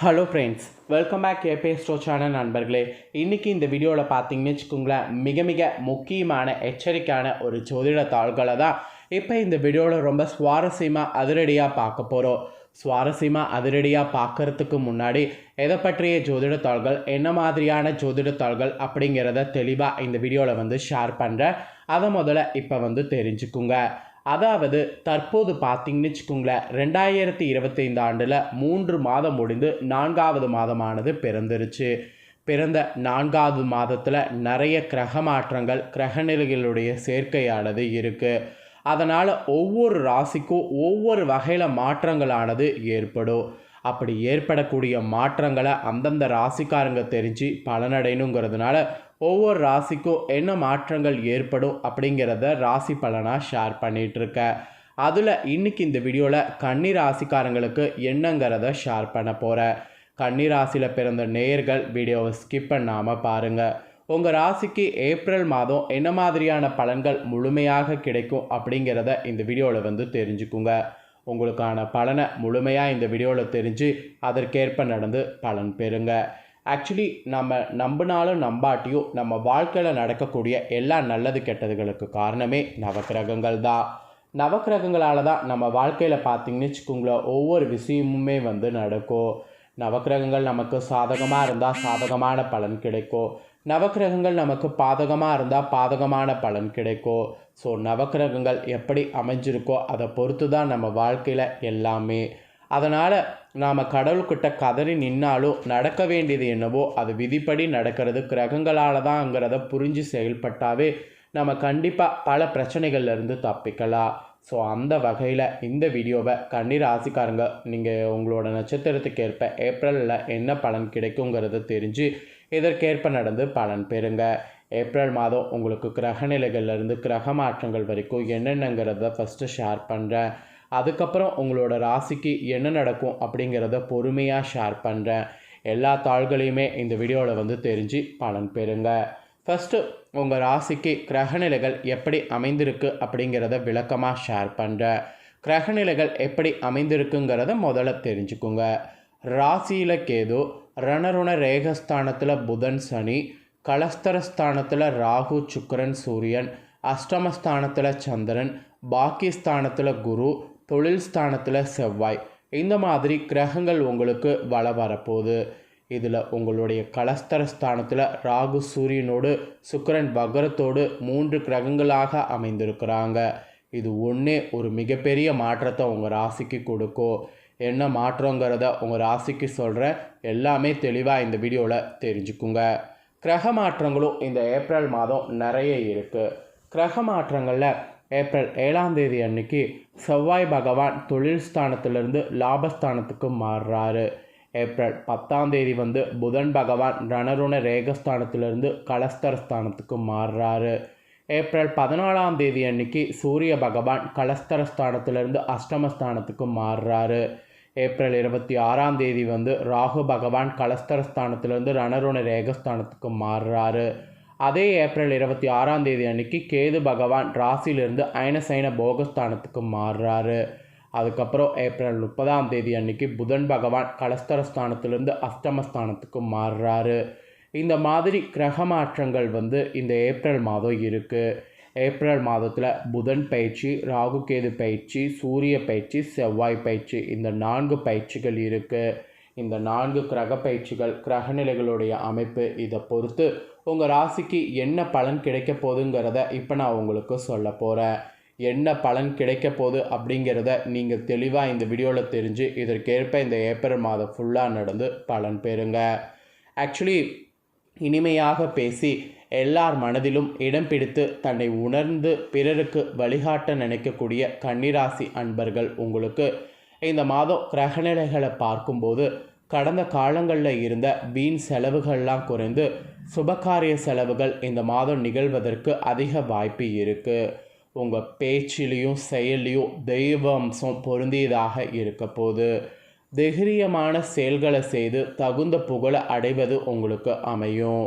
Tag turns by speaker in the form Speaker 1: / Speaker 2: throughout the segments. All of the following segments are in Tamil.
Speaker 1: ஹலோ ஃப்ரெண்ட்ஸ் வெல்கம் பேக் ஏபே ஸ்டோ சேனல் நண்பர்களே. இன்றைக்கி இந்த வீடியோவில் பார்த்தீங்கன்னு வச்சுக்கோங்களேன் மிக மிக முக்கியமான எச்சரிக்கையான ஒரு ஜோதிட தாள்களை தான் இப்போ இந்த வீடியோவில் ரொம்ப சுவாரஸ்யமாக அதிரடியாக பார்க்க போகிறோம் சுவாரஸ்யமாக அதிரடியாக பார்க்கறதுக்கு முன்னாடி எதை பற்றிய ஜோதிட தாள்கள் என்ன மாதிரியான ஜோதிட தாள்கள் அப்படிங்கிறத தெளிவாக இந்த வீடியோவில் வந்து ஷேர் பண்ணுறேன் அதை முதல்ல இப்போ வந்து தெரிஞ்சுக்குங்க. அதாவது தற்போது பார்த்தீங்கன்னு வச்சுக்கோங்களேன் ரெண்டாயிரத்தி இருபத்தைந்து ஆண்டில் மூன்று மாதம் முடிந்து நான்காவது மாதமானது பிறந்துருச்சு. பிறந்த நான்காவது மாதத்தில் நிறைய கிரக மாற்றங்கள் கிரகநிலைகளுடைய சேர்க்கையானது இருக்குது அதனால் ஒவ்வொரு ராசிக்கும் ஒவ்வொரு வகையில் மாற்றங்களானது ஏற்படும். அப்படி ஏற்படக்கூடிய மாற்றங்களை அந்தந்த ராசிக்காரங்க தெரிஞ்சு பலனடையணுங்கிறதுனால ஒவ்வொரு ராசிக்கும் என்ன மாற்றங்கள் ஏற்படும் அப்படிங்கிறத ராசி பலனாக ஷேர் பண்ணிகிட்ருக்கேன் அதில் இன்றைக்கி இந்த வீடியோவில் கன்னி ராசிக்காரங்களுக்கு என்னங்கிறத ஷேர் பண்ண போகிறேன் கன்னி ராசியில் பிறந்த நேயர்கள் வீடியோவை ஸ்கிப் பண்ணாமல் பாருங்கள் உங்கள் ராசிக்கு ஏப்ரல் மாதம் என்ன மாதிரியான பலன்கள் முழுமையாக கிடைக்கும் அப்படிங்கிறத இந்த வீடியோவில் வந்து தெரிஞ்சுக்குங்க. உங்களுக்கான பலனை முழுமையாக இந்த வீடியோவில் தெரிஞ்சு அதற்கேற்ப நடந்து பலன் பெறுங்க. ஆக்சுவலி நம்ம நம்பினாலும் நம்பாட்டியும் நம்ம வாழ்க்கையில் நடக்கக்கூடிய எல்லா நல்லது கெட்டதுகளுக்கு காரணமே நவக்கிரகங்கள் தான் நவக்கிரகங்களால் தான் நம்ம வாழ்க்கையில் பார்த்தீங்கன்னு வச்சுக்கோங்களேன் ஒவ்வொரு விஷயமுமே வந்து நடக்கும். நவக்கிரகங்கள் நமக்கு சாதகமாக இருந்தால் சாதகமான பலன் கிடைக்கும். நவக்கிரகங்கள் நமக்கு பாதகமாக இருந்தால் பாதகமான பலன் கிடைக்கும். ஸோ நவக்கிரகங்கள் எப்படி அமைஞ்சிருக்கோ அதை பொறுத்து தான் நம்ம வாழ்க்கையில் எல்லாமே. அதனால் நாம் கடவுள்கிட்ட கதறி நின்னாலும் நடக்க வேண்டியது என்னவோ அது விதிப்படி நடக்கிறது கிரகங்களால் தான்ங்கிறத புரிஞ்சு செயல்பட்டாவே நம்ம கண்டிப்பாக பல பிரச்சனைகள்லேருந்து தப்பிக்கலாம். ஸோ அந்த வகையில் இந்த வீடியோவை கண்ணீர் ராசிக்காரங்க நீங்கள் உங்களோட நட்சத்திரத்துக்கு ஏற்ப ஏப்ரலில் என்ன பலன் கிடைக்குங்கிறத தெரிஞ்சு இதற்கேற்ப நடந்து பலன் பெறுங்க. ஏப்ரல் மாதம் உங்களுக்கு கிரக நிலைகள்லேருந்து கிரக மாற்றங்கள் வரைக்கும் என்னென்னங்கிறத ஃபஸ்ட்டு ஷேர் பண்ணுறேன் அதுக்கப்புறம் உங்களோட ராசிக்கு என்ன நடக்கும் அப்படிங்கிறத பொறுமையாக ஷேர் பண்ணுறேன் எல்லா தாள்களையுமே இந்த வீடியோவில் வந்து தெரிஞ்சு பலன் பெறுங்க. ஃபஸ்ட்டு உங்கள் ராசிக்கு கிரகநிலைகள் எப்படி அமைந்திருக்கு அப்படிங்கிறத விளக்கமாக ஷேர் பண்ணுறேன் கிரகநிலைகள் எப்படி அமைந்திருக்குங்கிறத முதல்ல தெரிஞ்சுக்குங்க. ராசியில் கேது ரணருண ரேகஸ்தானத்தில் புதன் சனி கலஸ்தரஸ்தானத்தில் ராகு சுக்கரன் சூரியன் அஷ்டமஸ்தானத்தில் சந்திரன் பாக்கிஸ்தானத்தில் குரு தொழில் ஸ்தானத்தில் செவ்வாய். இந்த மாதிரி கிரகங்கள் உங்களுக்கு வள வரப்போகுது. இதில் உங்களுடைய கலஸ்தர ஸ்தானத்தில் ராகு சூரியனோடு சுக்கரன் வகரத்தோடு மூன்று கிரகங்களாக அமைந்திருக்கிறாங்க. இது ஒன்றே ஒரு மிகப்பெரிய மாற்றத்தை உங்கள் ராசிக்கு கொடுக்கும். என்ன மாற்றங்கிறத உங்கள் ராசிக்கு சொல்கிறேன் எல்லாமே தெளிவாக இந்த வீடியோவில் தெரிஞ்சுக்குங்க. கிரக மாற்றங்களும் இந்த ஏப்ரல் மாதம் நிறைய இருக்குது கிரக மாற்றங்களில் ஏப்ரல் ஏழாம் தேதி அன்னைக்கு செவ்வாய் பகவான் தொழில் ஸ்தானத்திலிருந்து லாபஸ்தானத்துக்கு மாறுறாரு. ஏப்ரல் பத்தாம் தேதி வந்து புதன் பகவான் ரணருண ரேகஸ்தானத்திலிருந்து கலஸ்தர ஸ்தானத்துக்கு மாறுறாரு. ஏப்ரல் பதினாலாம் தேதி அன்னைக்கு சூரிய பகவான் கலஸ்தர ஸ்தானத்திலிருந்து அஷ்டமஸ்தானத்துக்கு மாறுறாரு. ஏப்ரல் இருபத்தி ஆறாம் தேதி வந்து ராகு பகவான் கலஸ்தர ஸ்தானத்திலிருந்து ரணருண ரேகஸ்தானத்துக்கு மாறுறாரு. அதே ஏப்ரல் இருபத்தி ஆறாம் தேதி அன்னைக்கு கேது பகவான் ராசியிலிருந்து அயனசைன போகஸ்தானத்துக்கு மாறுறாரு. அதுக்கப்புறம் ஏப்ரல் முப்பதாம் தேதி அன்னைக்கு புதன் பகவான் கலஸ்தரஸ்தானத்திலிருந்து அஷ்டமஸ்தானத்துக்கு மாறுறாரு. இந்த மாதிரி கிரக மாற்றங்கள் வந்து இந்த ஏப்ரல் மாதம் இருக்குது ஏப்ரல் மாதத்தில் புதன் பயிற்சி ராகு கேது பயிற்சி சூரிய பயிற்சி செவ்வாய் பயிற்சி இந்த நான்கு பயிற்சிகள் இருக்குது இந்த நான்கு கிரக பயிற்சிகள் கிரகநிலைகளுடைய அமைப்பு இதை பொறுத்து உங்கள் ராசிக்கு என்ன பலன் கிடைக்க போகுதுங்கிறத இப்போ நான் உங்களுக்கு சொல்ல போகிறேன் என்ன பலன் கிடைக்க போகுது அப்படிங்கிறத நீங்கள் தெளிவாக இந்த வீடியோவில் தெரிஞ்சு இதற்கேற்ப இந்த ஏப்ரல் மாதம் ஃபுல்லாக நடந்து பலன் பெறுங்க. ஆக்சுவலி இனிமையாக பேசி எல்லார் மனதிலும் இடம் பிடித்து தன்னை உணர்ந்து பிறருக்கு வழிகாட்ட நினைக்கக்கூடிய கன்னிராசி அன்பர்கள் உங்களுக்கு இந்த மாதம் கிரகநிலைகளை பார்க்கும்போது கடந்த காலங்களில் இருந்த வீண் செலவுகள்லாம் குறைந்து சுபகாரிய செலவுகள் இந்த மாதம் நிகழ்வதற்கு அதிக வாய்ப்பு இருக்குது உங்கள் பேச்சிலையும் செயல்லையும் தெய்வ அம்சம் பொருந்தியதாக இருக்க போது தைரியமான செயல்களை செய்து தகுந்த புகழை அடைவது உங்களுக்கு அமையும்.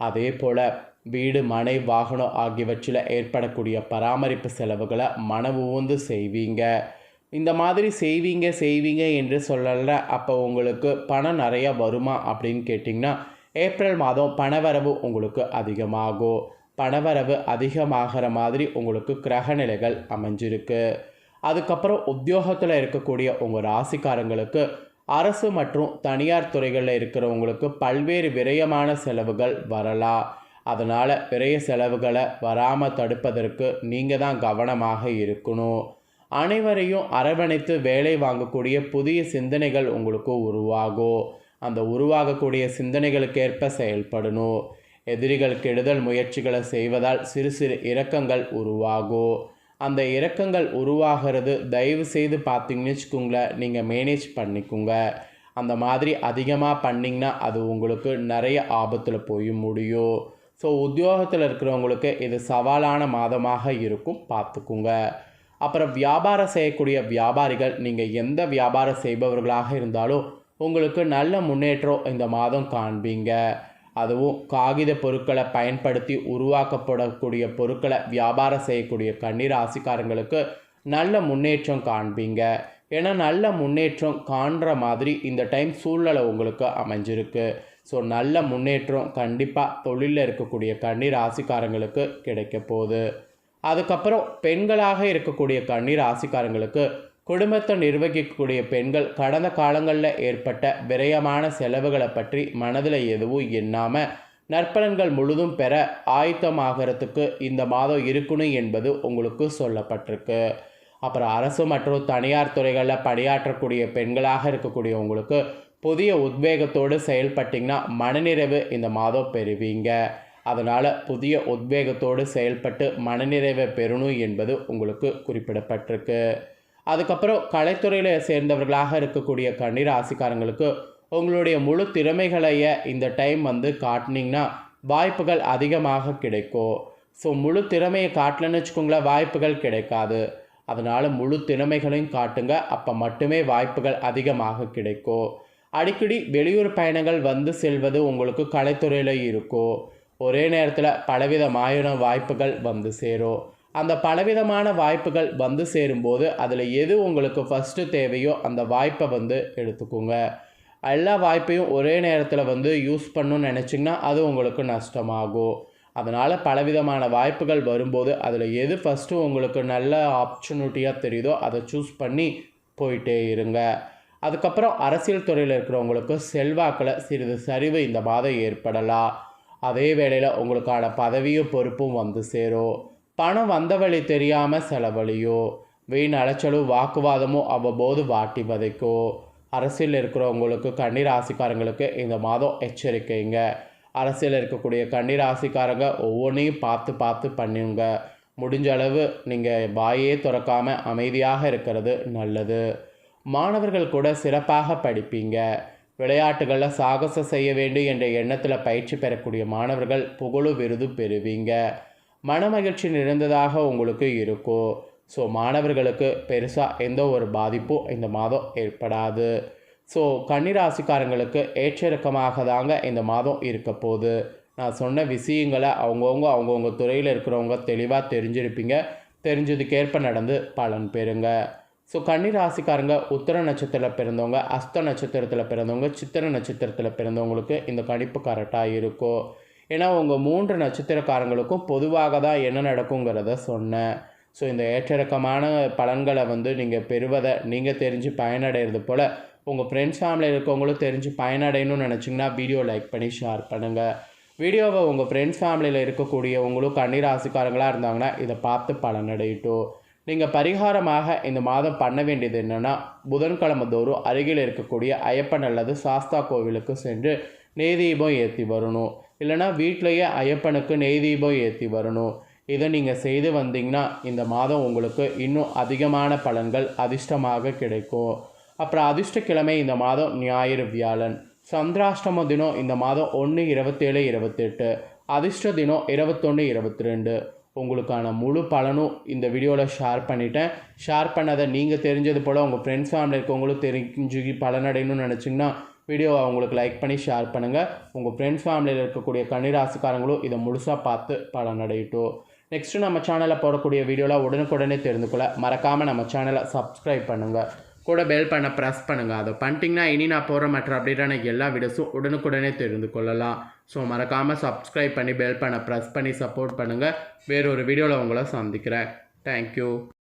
Speaker 1: அதே போல் வீடு மனை வாகனம் ஆகியவற்றில் ஏற்படக்கூடிய பராமரிப்பு செலவுகளை மன உந்து செய்வீங்க. இந்த மாதிரி செய்வீங்க செய்வீங்க என்று சொல்லல. அப்போ உங்களுக்கு பணம் நிறையா வருமா அப்படின்னு கேட்டிங்கன்னா ஏப்ரல் மாதம் பணவரவு உங்களுக்கு அதிகமாகும். பணவரவு அதிகமாகிற மாதிரி உங்களுக்கு கிரகநிலைகள் அமைஞ்சிருக்கு. அதுக்கப்புறம் உத்தியோகத்தில் இருக்கக்கூடிய உங்கள் ராசிக்காரங்களுக்கு அரசு மற்றும் தனியார் துறைகளில் இருக்கிறவங்களுக்கு பல்வேறு விரயமான செலவுகள் வரலாம். அதனால் விரய செலவுகளை வராமல் தடுப்பதற்கு நீங்கள் தான் கவனமாக இருக்கணும். அனைவரையும் அரவணைத்து வேலை வாங்கக்கூடிய புதிய சிந்தனைகள் உங்களுக்கு உருவாகும் அந்த உருவாகக்கூடிய சிந்தனைகளுக்கேற்ப செயல்படணும் எதிரிகள் கெடுதல் முயற்சிகளை செய்வதால் சிறு சிறு இரக்கங்கள் உருவாகும் அந்த இரக்கங்கள் உருவாகிறது தயவு செய்து பார்த்தீங்கன்னு வச்சுக்கோங்களேன் நீங்கள் மேனேஜ் பண்ணிக்கோங்க. அந்த மாதிரி அதிகமாக பண்ணிங்கன்னா அது உங்களுக்கு நிறைய ஆபத்தில் போய் முடியும் ஸோ உத்தியோகத்தில் இருக்கிறவங்களுக்கு இது சவாலான மாதமாக இருக்கும் பார்த்துக்குங்க. அப்புறம் வியாபாரம் செய்யக்கூடிய வியாபாரிகள் நீங்கள் எந்த வியாபாரம் செய்பவர்களாக இருந்தாலும் உங்களுக்கு நல்ல முன்னேற்றம் இந்த மாதம் காண்பீங்க. அதுவும் காகித பொருட்களை பயன்படுத்தி உருவாக்கப்படக்கூடிய பொருட்களை வியாபாரம் செய்யக்கூடிய கண்ணீர் ஆசிக்காரங்களுக்கு நல்ல முன்னேற்றம் காண்பீங்க. ஏன்னா நல்ல முன்னேற்றம் காண்ற மாதிரி இந்த டைம் சூழ்நிலை உங்களுக்கு அமைஞ்சிருக்கு. ஸோ நல்ல முன்னேற்றம் கண்டிப்பாக தொழிலில் இருக்கக்கூடிய கண்ணீர் ஆசிக்காரங்களுக்கு கிடைக்க போகுது. அதுக்கப்புறம் பெண்களாக இருக்கக்கூடிய கண்ணீர் ராசிக்காரங்களுக்கு குடும்பத்தை நிர்வகிக்கக்கூடிய பெண்கள் கடந்த காலங்களில் ஏற்பட்ட விரயமான செலவுகளை பற்றி மனதில் எதுவும் எண்ணாமல் நற்பலன்கள் முழுதும் பெற ஆயத்தமாகறதுக்கு இந்த மாதம் இருக்கணும் என்பது உங்களுக்கு சொல்லப்பட்டிருக்கு. அப்புறம் அரசு மற்றும் தனியார் துறைகளில் பணியாற்றக்கூடிய பெண்களாக இருக்கக்கூடிய உங்களுக்கு புதிய உத்வேகத்தோடு செயல்பட்டிங்கன்னா மனநிறைவு இந்த மாதம் பெறுவீங்க. அதனால் புதிய உத்வேகத்தோடு செயல்பட்டு மனநிறைவை பெறணும் என்பது உங்களுக்கு குறிப்பிடப்பட்டிருக்கு. அதுக்கப்புறம் கலைத்துறையில் சேர்ந்தவர்களாக இருக்கக்கூடிய கண்ணீர் ஆசிக்காரங்களுக்கு உங்களுடைய முழு திறமைகளைய இந்த டைம் வந்து காட்டினீங்கன்னா வாய்ப்புகள் அதிகமாக கிடைக்கும். ஸோ முழு திறமையை காட்டலன்னு வச்சுக்கோங்களேன் வாய்ப்புகள் கிடைக்காது. அதனால் முழு திறமைகளையும் காட்டுங்க அப்போ மட்டுமே வாய்ப்புகள் அதிகமாக கிடைக்கும். அடிக்கடி வெளியூர் பயணங்கள் வந்து செல்வது உங்களுக்கு கலைத்துறையில் இருக்கும். ஒரே நேரத்தில் பலவிதமான வாய்ப்புகள் வந்து சேரும். அந்த பலவிதமான வாய்ப்புகள் வந்து சேரும்போது அதில் எது உங்களுக்கு ஃபஸ்ட்டு தேவையோ அந்த வாய்ப்பை வந்து எடுத்துக்கோங்க. எல்லா வாய்ப்பையும் ஒரே நேரத்தில் வந்து யூஸ் பண்ணணும்னு நினச்சிங்கன்னா அது உங்களுக்கு நஷ்டமாகும். அதனால் பலவிதமான வாய்ப்புகள் வரும்போது அதில் எது ஃபஸ்ட்டு உங்களுக்கு நல்ல ஆப்பர்ச்சுனிட்டியாக தெரியுதோ அதை சூஸ் பண்ணி போயிட்டே இருங்க. அதுக்கப்புறம் அரசியல் துறையில் இருக்கிறவங்களுக்கு செல்வாக்கில் சிறிது சரிவு இந்த மாதம் ஏற்படலாம். அதே வேளையில் உங்களுக்கான பதவியும் பொறுப்பும் வந்து சேரும் பணம் வந்த வழி தெரியாமல் செலவழியும் வீண் அலைச்சலும் வாக்குவாதமும் அவ்வப்போது வாட்டி வதைக்கும் அரசியல் இருக்கிறவங்களுக்கு கண்ணீர் ராசிக்காரங்களுக்கு இந்த மாதம் எச்சரிக்கைங்க. அரசியல் இருக்கக்கூடிய கண்ணீர் ராசிக்காரங்க ஒவ்வொன்றையும் பார்த்து பார்த்து பண்ணுங்க. முடிஞ்ச அளவு நீங்கள் வாயே திறக்காம அமைதியாக இருக்கிறது நல்லது. மாணவர்கள் கூட சிறப்பாக படிப்பீங்க. விளையாட்டுகளில் சாகசம் செய்ய வேண்டும் என்ற எண்ணத்தில் பயிற்சி பெறக்கூடிய மாணவர்கள் புகழு விருது பெறுவீங்க. மனமகிழ்ச்சி நிறைந்ததாக உங்களுக்கு இருக்கும். ஸோ மாணவர்களுக்கு பெருசாக எந்த ஒரு பாதிப்பும் இந்த மாதம் ஏற்படாது. ஸோ கன்னிராசிக்காரங்களுக்கு ஏற்றிறக்கமாக தாங்க இந்த மாதம் இருக்க போகுது. நான் சொன்ன விஷயங்களை அவங்கவுங்க அவங்கவுங்க துறையில் இருக்கிறவங்க தெளிவாக தெரிஞ்சிருப்பீங்க. தெரிஞ்சதுக்கேற்ப நடந்து பலன் பெறுங்க. ஸோ கன்னி ராசிக்காரங்க உத்தர நட்சத்திரத்தில் பிறந்தவங்க அஸ்த நட்சத்திரத்தில் பிறந்தவங்க சித்திர நட்சத்திரத்தில் பிறந்தவங்களுக்கு இந்த கணிப்பு கரெக்டாக இருக்கும் ஏன்னா உங்கள் மூன்று நட்சத்திரக்காரங்களுக்கும் பொதுவாக தான் என்ன நடக்குங்கிறத சொன்னேன். ஸோ இந்த ஏற்றிறக்கமான பலன்களை வந்து நீங்கள் பெறுவதை நீங்கள் தெரிஞ்சு பயனடைகிறது போல் உங்கள் ஃப்ரெண்ட்ஸ் ஃபேமிலியில் இருக்கவங்களும் தெரிஞ்சு பயனடையணும்னு நினச்சிங்கன்னா வீடியோ லைக் பண்ணி ஷேர் பண்ணுங்கள் வீடியோவை உங்கள் ஃப்ரெண்ட்ஸ் ஃபேமிலியில் இருக்கக்கூடியவங்களும் கன்னி ராசிக்காரங்களாக இருந்தாங்கன்னா இதை பார்த்து பலனடையட்டும். நீங்கள் பரிகாரமாக இந்த மாதம் பண்ண வேண்டியது என்னென்னா புதன்கிழமை தோறும் அருகில் இருக்கக்கூடிய ஐயப்பன் அல்லது சாஸ்தா கோவிலுக்கு சென்று நெய் தீபம் ஏற்றி வரணும். இல்லைனா வீட்டிலையே ஐயப்பனுக்கு நெய் தீபம் ஏற்றி வரணும். இதை நீங்கள் செய்து வந்தீங்கன்னா இந்த மாதம் உங்களுக்கு இன்னும் அதிகமான பலன்கள் அதிர்ஷ்டமாக கிடைக்கும். அப்புறம் அதிர்ஷ்டக்கிழமை இந்த மாதம் ஞாயிறு வியாழன். சந்திராஷ்டம தினம் இந்த மாதம் ஒன்று இருபத்தேழு இருபத்தெட்டு. அதிர்ஷ்ட தினம் இருபத்தொன்று இருபத்தி ரெண்டு உங்களுக்கான முழு பலனும் இந்த வீடியோவில் ஷேர் பண்ணிட்டேன். ஷேர் பண்ணதை நீங்கள் தெரிஞ்சது போல் உங்கள் ஃப்ரெண்ட்ஸ் ஃபேமிலி இருக்கவங்களும் தெரிஞ்சு பலனடையணும்னு நினச்சிங்கன்னா வீடியோவை அவங்களுக்கு லைக் பண்ணி ஷேர் பண்ணுங்கள் உங்கள் ஃப்ரெண்ட்ஸ் ஃபேமிலியில் இருக்கக்கூடிய கன்னிராசிக்காரங்களும் இதை முழுசாக பார்த்து பலனடையட்டும். நெக்ஸ்ட்டு நம்ம சேனலில் போடக்கூடிய வீடியோலாம் உடனுக்குடனே தெரிந்து கொள்ள மறக்காமல் நம்ம சேனலை சப்ஸ்கிரைப் பண்ணுங்கள் கூட பெல் பண்ண ப்ரெஸ் பண்ணுங்கள் அதை பண்ணிட்டீங்கன்னா இனி நான் போகிற மற்ற அப்டேட்டான எல்லா வீடியோஸும் உடனுக்குடனே தெரிந்து கொள்ளலாம். ஸோ மறக்காமல் சப்ஸ்கிரைப் பண்ணி பெல் பண்ண ப்ரெஸ் பண்ணி சப்போர்ட் பண்ணுங்கள் வேறொரு வீடியோவில் உங்களை சந்திக்கிறேன். தேங்க்யூ